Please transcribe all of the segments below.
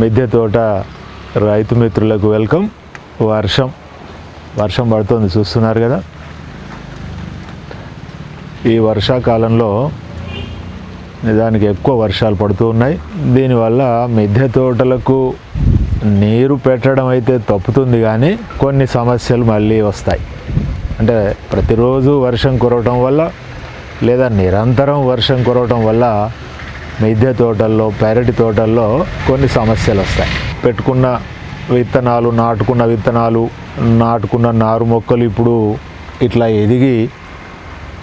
మిద్దె తోట రైతు మిత్రులకు వెల్కమ్. వర్షం వర్షం పడుతుంది చూస్తున్నారు కదా. ఈ వర్షాకాలంలో నిజానికి ఎక్కువ వర్షాలు పడుతూ ఉన్నాయి. దీనివల్ల మిద్దె తోటలకు నీరు పెట్టడం అయితే తప్పుతుంది కానీ కొన్ని సమస్యలు మళ్ళీ వస్తాయి. అంటే ప్రతిరోజు వర్షం కురవటం వల్ల లేదా నిరంతరం వర్షం కురవటం వల్ల మిద్దె తోటల్లో పెరటి తోటల్లో కొన్ని సమస్యలు వస్తాయి. పెట్టుకున్న విత్తనాలు నాటుకున్న విత్తనాలు నాటుకున్న నారు మొక్కలు ఇప్పుడు ఇట్లా ఎదిగి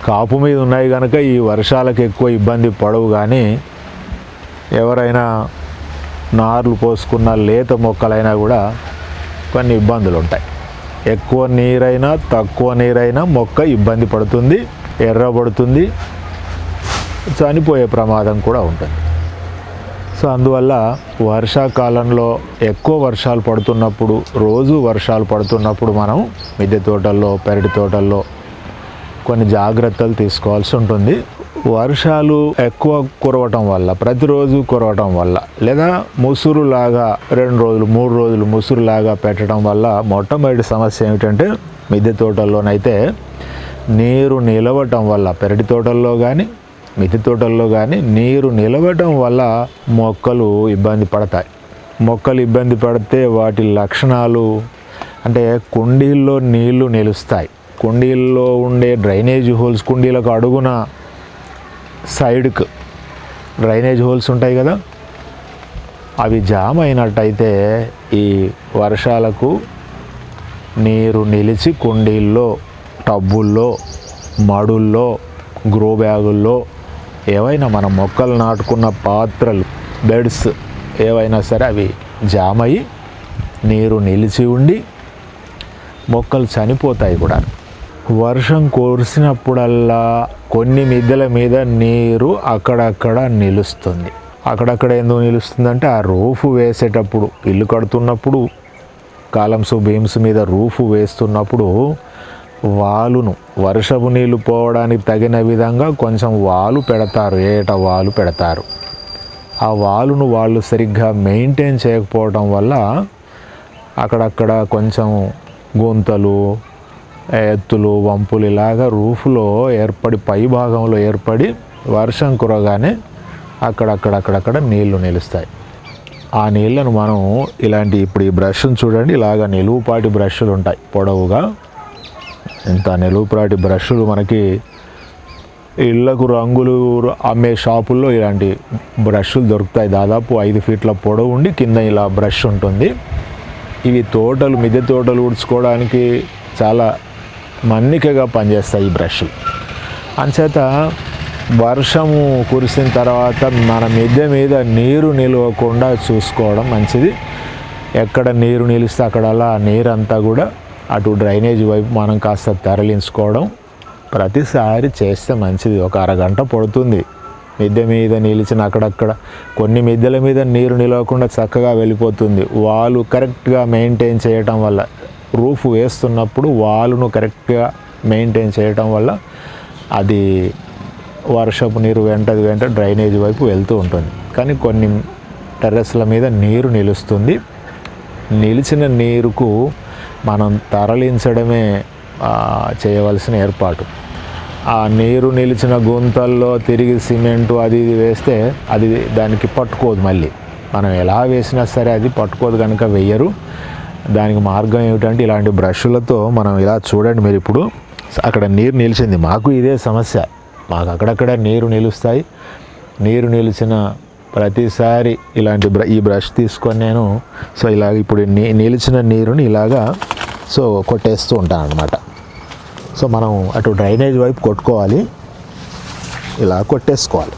కాపు మీద ఉన్నాయి కనుక ఈ వర్షాలకు ఎక్కువ ఇబ్బంది పడవు కానీ ఎవరైనా నార్లు పోసుకున్న లేత మొక్కలైనా కూడా కొన్ని ఇబ్బందులు ఉంటాయి ఎక్కువ నీరైనా తక్కువ నీరైనా మొక్క ఇబ్బంది పడుతుంది ఎర్రబడుతుంది చనిపోయే ప్రమాదం కూడా ఉంటుంది. సో అందువల్ల వర్షాకాలంలో ఎక్కువ వర్షాలు పడుతున్నప్పుడు రోజు వర్షాలు పడుతున్నప్పుడు మనం మిద్దె తోటల్లో పెరటి తోటల్లో కొన్ని జాగ్రత్తలు తీసుకోవాల్సి ఉంటుంది. వర్షాలు ఎక్కువ కురవటం వల్ల ప్రతిరోజు కురవటం వల్ల లేదా ముసురులాగా రెండు రోజులు మూడు రోజులు ముసురులాగా పెట్టడం వల్ల మొట్టమొదటి సమస్య ఏమిటంటే మిద్దె తోటల్లోనైతే నీరు నిలవటం వల్ల పెరటి తోటల్లో కానీ మిద్దె తోటల్లో కానీ నీరు నిలవటం వల్ల మొక్కలు ఇబ్బంది పడతాయి. మొక్కలు ఇబ్బంది పడితే వాటి లక్షణాలు అంటే కుండీల్లో నీళ్ళు నిలుస్తాయి. కుండీల్లో ఉండే డ్రైనేజ్ హోల్స్ కుండీలకు అడుగున సైడ్కు డ్రైనేజ్ హోల్స్ ఉంటాయి కదా? అవి జామ్ అయినట్టయితే ఈ వర్షాలకు నీరు నిలిచి కుండీల్లో టబ్బుల్లో మడుల్లో గ్రో బ్యాగుల్లో ఏవైనా మన మొక్కలు నాటుకున్న పాత్రలు బెడ్స్ ఏవైనా సరే అవి జామ అయ్యి నీరు నిలిచి ఉండి మొక్కలు చనిపోతాయి కూడా. వర్షం కురిసినప్పుడల్లా కొన్ని మిద్దెల మీద నీరు అక్కడక్కడ నిలుస్తుంది. అక్కడక్కడ ఎందుకు నిలుస్తుందంటే ఆ రూఫ్ వేసేటప్పుడు ఇల్లు కడుతున్నప్పుడు కాలమ్స్ బీమ్స్ మీద రూఫ్ వేస్తున్నప్పుడు వాలును. వర్షపు నీళ్ళు పోవడానికి తగిన విధంగా కొంచెం వాలు పెడతారు. ఏట వాలు పెడతారు. ఆ వాలును వాళ్ళు సరిగ్గా మెయింటైన్ చేయకపోవడం వల్ల అక్కడక్కడ కొంచెం గుంతలు ఎత్తులు వంపులు ఇలాగా రూఫ్లో ఏర్పడి పై భాగంలో ఏర్పడి వర్షం కురగానే అక్కడక్కడక్కడక్కడ నీళ్ళు నిలుస్తాయి. ఆ నీళ్ళను మనం ఇలాంటి ఇప్పుడు ఈ బ్రష్ను చూడండి. ఇలాగ నిలువుపాటి బ్రష్లు ఉంటాయి పొడవుగా ఇంత నిలువుపాటి బ్రష్లు మనకి ఇళ్ళకు రంగులు అమ్మే షాపుల్లో ఇలాంటి బ్రష్లు దొరుకుతాయి. దాదాపు ఐదు ఫీట్ల పొడవు ఉండి కింద ఇలా బ్రష్ ఉంటుంది. ఇవి తోటలు మిద్దె తోటలు ఉడుచుకోవడానికి చాలా మన్నికగా పనిచేస్తాయి ఈ బ్రష్లు. అంచేత వర్షము కురిసిన తర్వాత మన మిద్దె మీద నీరు నిలవకుండా చూసుకోవడం మంచిది. ఎక్కడ నీరు నిలిస్తే అక్కడ అలా నీరంతా కూడా అటు డ్రైనేజ్ వైపు మనం కాస్త తరలించుకోవడం ప్రతిసారి చేస్తే మంచిది. ఒక అరగంట పడుతుంది. మిద్దె మీద నిలిచిన అక్కడక్కడ కొన్ని మిద్దెల మీద నీరు నిలవకుండా చక్కగా వెళ్ళిపోతుంది. వాలు కరెక్ట్గా మెయింటైన్ చేయటం వల్ల రూఫ్ వేస్తున్నప్పుడు వాలును కరెక్ట్గా మెయింటైన్ చేయటం వల్ల అది వర్షపు నీరు వెంటది వెంట డ్రైనేజ్ వైపు వెళ్తూ ఉంటుంది. కానీ కొన్ని టెర్రస్ల మీద నీరు నిలుస్తుంది. నిలిచిన నీరుకు మనం తరలించడమే చేయవలసిన ఏర్పాటు. ఆ నీరు నిలిచిన గుంతల్లో తిరిగి సిమెంటు అది ఇది వేస్తే అది దానికి పట్టుకోదు మళ్ళీ. మనం ఎలా వేసినా సరే అది పట్టుకోదు కనుక వెయ్యరు దానికి మార్గం ఏమిటంటే ఇలాంటి బ్రష్లతో మనం ఇలా చూడండి మీరు ఇప్పుడు. అక్కడ నీరు నిలిచింది. మాకు ఇదే సమస్య. మాకు అక్కడక్కడ నీరు నిలుస్తాయి. నీరు నిలిచిన ప్రతిసారి ఇలాంటి బ్ర ఈ బ్రష్ తీసుకొని నేను సో ఇలా ఇప్పుడు నీ నిలిచిన నీరుని ఇలాగా సో కొట్టేస్తూ ఉంటాను అనమాట సో మనం అటు డ్రైనేజ్ వైపు కొట్టుకోవాలి. ఇలా కొట్టేసుకోవాలి.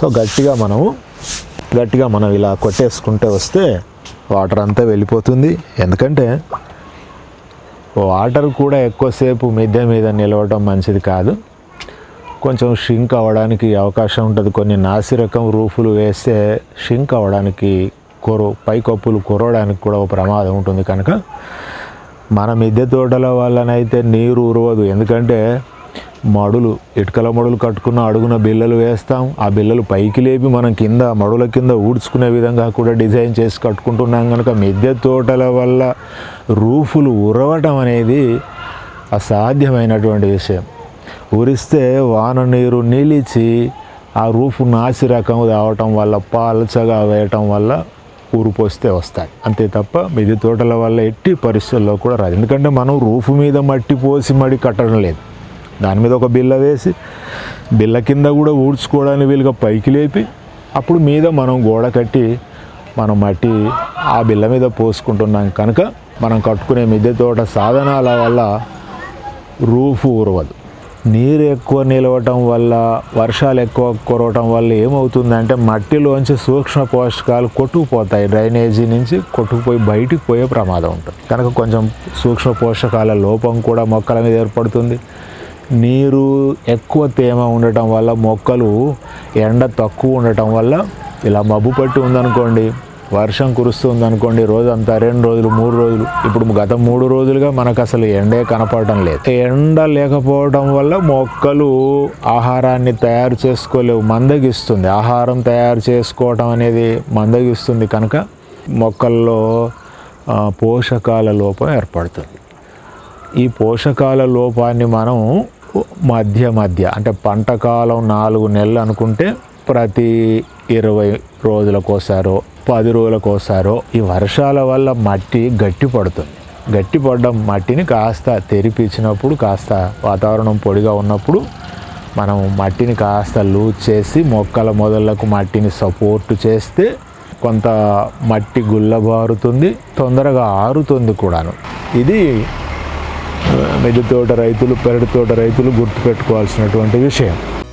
సో గట్టిగా మనము గట్టిగా మనం ఇలా కొట్టేసుకుంటే వస్తే వాటర్ అంతా వెళ్ళిపోతుంది. ఎందుకంటే వాటర్ కూడా ఎక్కువసేపు మిద్దె మీద నిలవడం మంచిది కాదు. కొంచెం షింక్ అవ్వడానికి అవకాశం ఉంటుంది. కొన్ని నాసి రకం రూఫులు వేస్తే షింక్ అవ్వడానికి కొరు పైకప్పులు కొరవడానికి కూడా ఒక ప్రమాదం ఉంటుంది కనుక మన మిద్దె తోటల వల్లనైతే నీరు ఉరవదు ఎందుకంటే మడులు ఇటుకల మడులు కట్టుకున్న అడుగున బిల్లలు వేస్తాం. ఆ బిల్లలు పైకి లేపి మనం కింద మడుల కింద ఊడ్చుకునే విధంగా కూడా డిజైన్ చేసి కట్టుకుంటున్నాం కనుక మిద్దె తోటల వల్ల రూఫులు ఉరవటం అనేది అసాధ్యమైనటువంటి విషయం. ఉరిస్తే వాన నీరు నిలిచి ఆ రూఫ్ నాసి రకం రావటం వల్ల పాలచగా వేయటం వల్ల ఊరిపోస్తే వస్తాయి. అంతే తప్ప మిది తోటల వల్ల ఎట్టి పరిస్థితుల్లో కూడా రాదు. ఎందుకంటే మనం రూఫ్ మీద మట్టి పోసి మడి కట్టడం లేదు. దాని మీద ఒక బిల్ల వేసి బిల్ల కింద కూడా ఊడ్చుకోవడానికి వీలుగా పైకి లేపి అప్పుడు మీద మనం గోడ కట్టి మనం మట్టి ఆ బిల్ల మీద పోసుకుంటున్నాం కనుక మనం కట్టుకునే మిద్దె తోట సాధనాల వల్ల రూఫ్ ఊరవదు. నీరు ఎక్కువ నిలవటం వల్ల వర్షాలు ఎక్కువ కురవటం వల్ల ఏమవుతుందంటే మట్టిలోంచి సూక్ష్మ పోషకాలు కొట్టుకుపోతాయి. డ్రైనేజీ నుంచి కొట్టుకుపోయి బయటికి పోయే ప్రమాదం ఉంటుంది. కనుక కొంచెం సూక్ష్మ పోషకాల లోపం కూడా మొక్కల మీద ఏర్పడుతుంది. నీరు ఎక్కువ తేమ ఉండటం వల్ల మొక్కలు ఎండ తక్కువ ఉండటం వల్ల ఇలా మబ్బు పట్టి ఉందనుకోండి వర్షం కురుస్తుంది అనుకోండి రోజంతా రెండు రోజులు మూడు రోజులు. ఇప్పుడు గత మూడు రోజులుగా మనకు అసలు ఎండే కనపడటం లేదు. ఎండ లేకపోవడం వల్ల మొక్కలు ఆహారాన్ని తయారు చేసుకోలేవు మందగిస్తుంది. ఆహారం తయారు చేసుకోవటం అనేది మందగిస్తుంది కనుక మొక్కల్లో పోషకాల లోపం ఏర్పడుతుంది. ఈ పోషకాల లోపాన్ని మనం మధ్య మధ్య అంటే పంట కాలం నాలుగు నెలలు అనుకుంటే ప్రతి ఇరవై రోజులకోసారో పది రోజులకోసారో ఈ వర్షాల వల్ల మట్టి గట్టి పడుతుంది. గట్టి పడడం మట్టిని కాస్త తెరిపించినప్పుడు కాస్త వాతావరణం పొడిగా ఉన్నప్పుడు మనం మట్టిని కాస్త లూజ్ చేసి మొక్కల మొదళ్ళకు మట్టిని సపోర్ట్ చేస్తే కొంత మట్టి గుల్లబారుతుంది తొందరగా ఆరుతుంది కూడాను. ఇది మిద్దె తోట రైతులు పెరటి తోట రైతులు గుర్తుపెట్టుకోవాల్సినటువంటి విషయం.